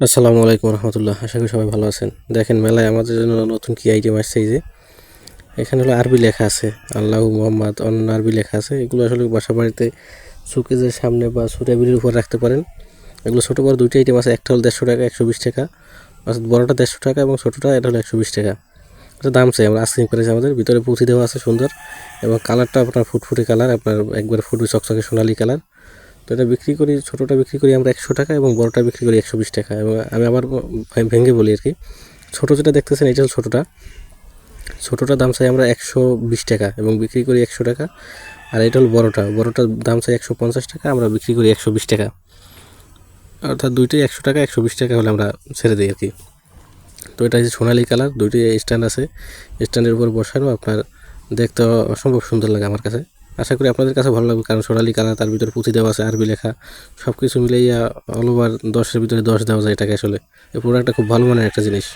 আসসালামু আলাইকুম রহমতুল্লাহ, আশা করি সবাই ভালো আছেন। দেখেন, মেলায় আমাদের জন্য নতুন কি আইটেম আসছে এই যে? এখানে হলো আরবি লেখা আছে, আল্লাহ মোহাম্মদ, অন্য আরবি লেখা আছে। এগুলো আসলে বাসা বাড়িতে সুকেজের সামনে বা সুটাবিলির উপর রাখতে পারেন। এগুলো ছোটো বড় দুইটা আইটেম আছে, একটা হলো দেড়শো টাকা, একশো বিশ টাকা। অর্থাৎ বড়টা দেড়শো টাকা এবং ছোটোটা এটা হলো একশো বিশ টাকা। এটা দাম চাই, আমরা আইসক্রিম করেছি আমাদের। ভিতরে পুঁথি দেওয়া আছে সুন্দর। এবং কালারটা আপনার ফুটফুটে কালার আপনার একবার ফুটবে চকচকে সোনালি কালার তো এটা বিক্রি করি, ছোটোটা বিক্রি করি আমরা একশো টাকা এবং বড়টা বিক্রি করি একশো বিশ টাকা। এবং আমি আবার ভেঙে বলি আর কি। ছোটো যেটা দেখতেছেন, এটা হল ছোটোটা। ছোটোটার দাম চাই আমরা একশো বিশ টাকা এবং বিক্রি করি একশো টাকা। আর এটা হল বড়টা। বড়টার দাম চাই একশো পঞ্চাশ টাকা, আমরা বিক্রি করি একশো বিশ টাকা। অর্থাৎ দুইটাই একশো টাকা, একশো বিশ টাকা হলে আমরা ছেড়ে দিই আর কি। তো এটা হচ্ছে সোনালি কালার দুইটি স্ট্যান্ড আছে। স্ট্যান্ডের উপর বসানো, আপনার দেখতে অসম্ভব সুন্দর লাগে আমার কাছে। আশা করি আপনাদের কাছে ভালো লাগবে, কারণ সোনালি কালার তার ভিতরে পুঁথি দেওয়া আছে, আরবি লেখা সব কিছু মিলাইয়া অল ওভার দশের ভিতরে দশ দেওয়া যায় এটাকে আসলে। এই প্রোডাক্টটা খুব ভালো মানের একটা জিনিস।